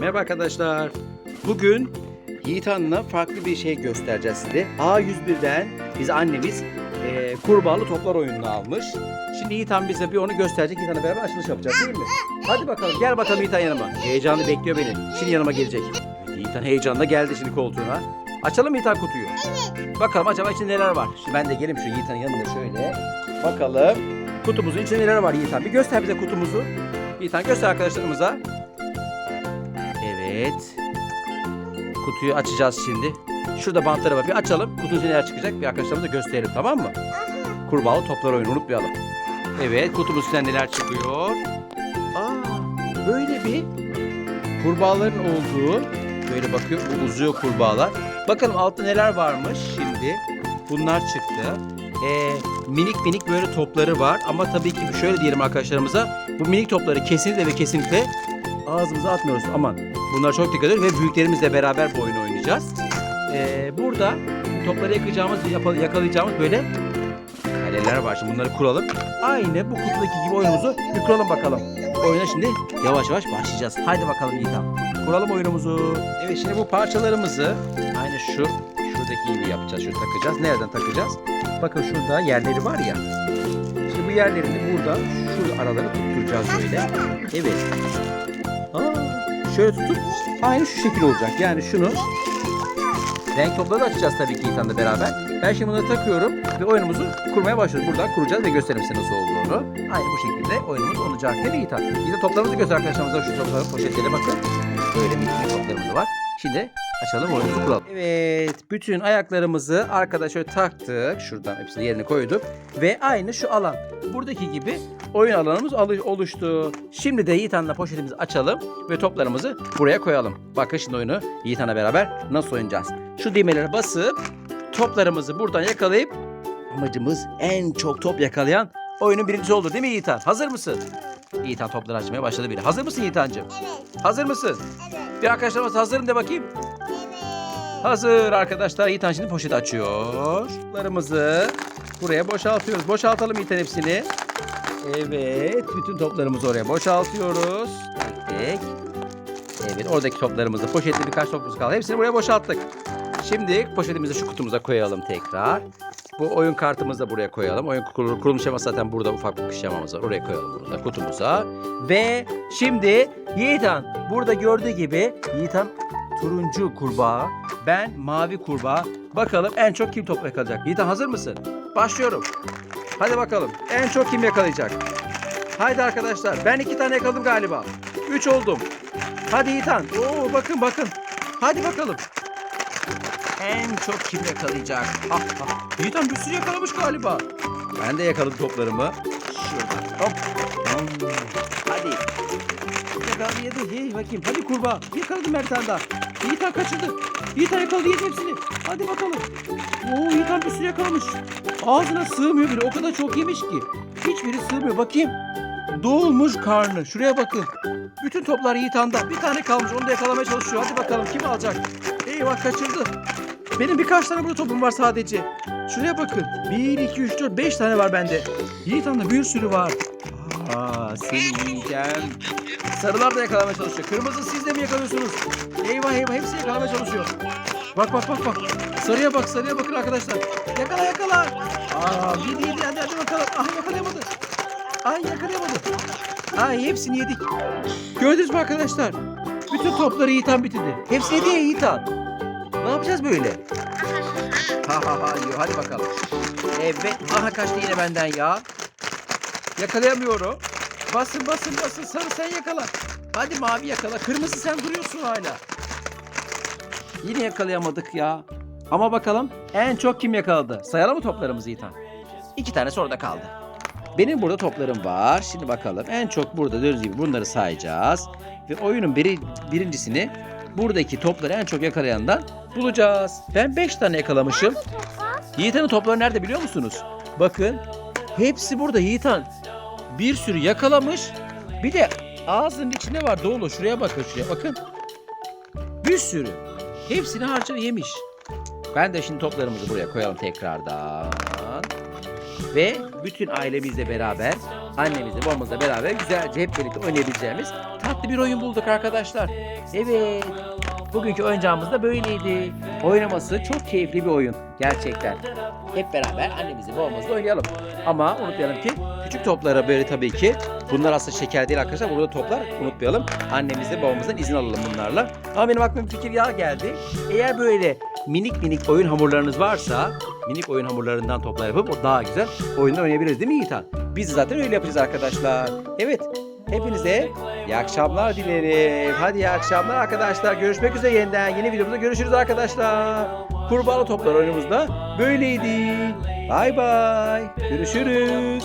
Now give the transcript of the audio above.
Merhaba arkadaşlar. Bugün Yiğit Han'la farklı bir şey göstereceğiz size. A101'den biz annemiz e, kurbağalı toplar oyununu almış. Şimdi Yiğit Han bize bir onu gösterecek. Yiğit Han'la beraber açılış yapacağız değil mi? Hadi bakalım gel bakalım Yiğit Han yanıma. Heyecanlı bekliyor beni. Şimdi yanıma gelecek. Yiğit Han heyecanla geldi şimdi koltuğuna. Açalım mı Yiğit Han kutuyu? Evet. Bakalım acaba içinde neler var. Şimdi ben de geleyim şu Yiğit Han'ın yanına şöyle. Bakalım kutumuzun içinde neler var Yiğit Han. Bir göster bize kutumuzu. Yiğit Han göster arkadaşlarımıza. Evet. Kutuyu açacağız şimdi. Şurada bantları var. Bir açalım. Kutunun içinde neler çıkacak bir arkadaşlarımıza gösterelim tamam mı? Kurbağalı toplar oyunu unutmayalım. Evet kutumuz içinden neler çıkıyor. Aa, böyle bir kurbağaların olduğu böyle bakıyor bu uzuyor kurbağalar. Bakalım altta neler varmış şimdi. Bunlar çıktı. Ee, minik minik böyle topları var ama tabii ki şöyle diyelim arkadaşlarımıza bu minik topları kesinlikle ve kesinlikle ağzımıza atmıyoruz. Aman bunlara çok dikkat edin ve büyüklerimizle beraber bu oyunu oynayacağız. Ee, burada topları yakacağımız, yakalayacağımız böyle kaleler var. Şimdi bunları kuralım. Aynı bu kutudaki gibi oyunumuzu bir kuralım bakalım. Oyuna şimdi yavaş yavaş başlayacağız. Haydi bakalım Yiğitan. Kuralım oyunumuzu. Evet şimdi bu parçalarımızı aynı şu şuradaki gibi yapacağız. Şunu takacağız. Nereden takacağız? Bakın şurada yerleri var ya. Şimdi bu yerlerini burada şu araları tutturacağız böyle. Evet. Şöyle tutup aynı şu şekil olacak. Yani şunu renk topları da açacağız tabii ki İlhan'la beraber. Ben şimdi bunları takıyorum ve oyunumuzu kurmaya başlıyoruz. Buradan kuracağız ve göstereyim size nasıl olduğunu. Aynı bu şekilde oyunumuz olacak değil mi İlhan? İlhan toplarımızı göster arkadaşlarımıza şu topların poşetlerine bakın. Böyle tane toplarımız var. Şimdi açalım oyunumuzu kuralım. Evet, bütün ayaklarımızı arkada şöyle taktık. Şuradan hepsini yerine koyduk. Ve aynı şu alan. Buradaki gibi oyun alanımız oluştu. Şimdi de Yiğitan'la poşetimizi açalım ve toplarımızı buraya koyalım. Bakın şimdi oyunu Yiğitan'la beraber nasıl oynayacağız. Şu düğmelere basıp toplarımızı buradan yakalayıp amacımız en çok top yakalayan oyunun birincisi olur değil mi Yiğitan? Hazır mısın? Yiğitan topları açmaya başladı bile. Hazır mısın Yiğitancığım? Evet. Hazır mısın? Bir arkadaşlarımız hazırım de bakayım. Hazır arkadaşlar. Yiğitan şimdi poşet açıyor. Toplarımızı buraya boşaltıyoruz. Boşaltalım Yiğitan hepsini. Evet. Bütün toplarımızı oraya boşaltıyoruz. Tek tek. Evet oradaki toplarımızı poşette birkaç topumuz kaldı. Hepsini buraya boşalttık. Şimdi poşetimizi şu kutumuza koyalım tekrar. Bu oyun kartımızı da buraya koyalım. Oyun kurul- kurulum şeması zaten burada ufak bir şemamız var. Oraya koyalım bunu da kutumuza. Ve şimdi Yiğitan burada gördüğü gibi Yiğitan turuncu kurbağa, ben mavi kurbağa. Bakalım en çok kim top yakalayacak? Yiğitan hazır mısın? Başlıyorum. Hadi bakalım. En çok kim yakalayacak? Haydi arkadaşlar. Ben iki tane yakaladım galiba. Üç oldum. Hadi Yiğitan. Oo bakın bakın. Hadi bakalım. En çok kim yakalayacak? Ah, ah. Yiğitan bir sürü yakalamış galiba. Ben de yakaladım toplarımı. Şuradan. Hop. Hmm. Hadi. Yakaladı yedi. Hey bakayım. Hadi kurbağa. Yakaladım bir tane daha. Yiğitan kaçırdı. Yiğitan yakaladı yedi hepsini. Hadi bakalım. Oo Yiğitan bir sürü yakalamış. Ağzına sığmıyor bile. O kadar çok yemiş ki. Hiçbiri sığmıyor. Bakayım. Dolmuş karnı. Şuraya bakın. Bütün toplar Yiğitan'da. Bir tane kalmış. Onu da yakalamaya çalışıyor. Hadi bakalım kim alacak? Eyvah kaçırdı. Benim birkaç tane burada topum var sadece. Şuraya bakın. 1, 2, 3, 4, 5 tane var bende. Yiğitan'da bir sürü var. Aa, seni yiyeceğim. Sarılar da yakalamaya çalışıyor. Kırmızı siz de mi yakalıyorsunuz? Eyvah eyvah hepsi yakalamaya çalışıyor. Bak bak bak bak. Sarıya bak sarıya bakın arkadaşlar. Yakala yakala. Aa yedi yedi hadi hadi bakalım. Ah yakalayamadı. Ay yakalayamadı. Ay hepsini yedik. Gördünüz mü arkadaşlar? Bütün topları Yiğitan bitirdi. Hepsi yedi ya Yiğitan. Yapacağız böyle? Ha ha ha diyor. Hadi bakalım. Evet. Aha kaçtı yine benden ya. Yakalayamıyorum. Basın basın basın. Sarı sen yakala. Hadi mavi yakala. Kırmızı sen duruyorsun hala. Yine yakalayamadık ya. Ama bakalım en çok kim yakaladı? Sayalım mı toplarımızı Yiğitan? İki tanesi orada kaldı. Benim burada toplarım var. Şimdi bakalım. En çok burada gördüğünüz gibi bunları sayacağız. Ve oyunun biri, birincisini buradaki topları en çok yakalayandan bulacağız. Ben 5 tane yakalamışım. Yiğitan'ın topları nerede biliyor musunuz? Bakın. Hepsi burada Yiğitan. Bir sürü yakalamış. Bir de ağzının içinde var dolu. Şuraya bakın şuraya bakın. Bir sürü. Hepsini harca yemiş. Ben de şimdi toplarımızı buraya koyalım tekrardan. Ve bütün ailemizle beraber, annemizle, babamızla beraber güzelce hep birlikte oynayabileceğimiz tatlı bir oyun bulduk arkadaşlar. Evet. Bugünkü oyuncağımız da böyleydi. Oynaması çok keyifli bir oyun. Gerçekten. Hep beraber annemizle babamızla oynayalım. Ama unutmayalım ki küçük toplara böyle tabii ki. Bunlar aslında şeker değil arkadaşlar. Burada toplar unutmayalım. Annemizle babamızdan izin alalım bunlarla. Ama benim aklıma bir fikir ya geldi. Eğer böyle minik minik oyun hamurlarınız varsa minik oyun hamurlarından toplar yapıp o daha güzel oyunda oynayabiliriz değil mi Yiğitan? Biz zaten öyle yapacağız arkadaşlar. Evet. Hepinize iyi akşamlar dilerim. Hadi iyi akşamlar arkadaşlar. Görüşmek üzere yeniden. Yeni videomuzda görüşürüz arkadaşlar. Kurbağalı toplar oyunumuzda böyleydi. Bay bay. Görüşürüz.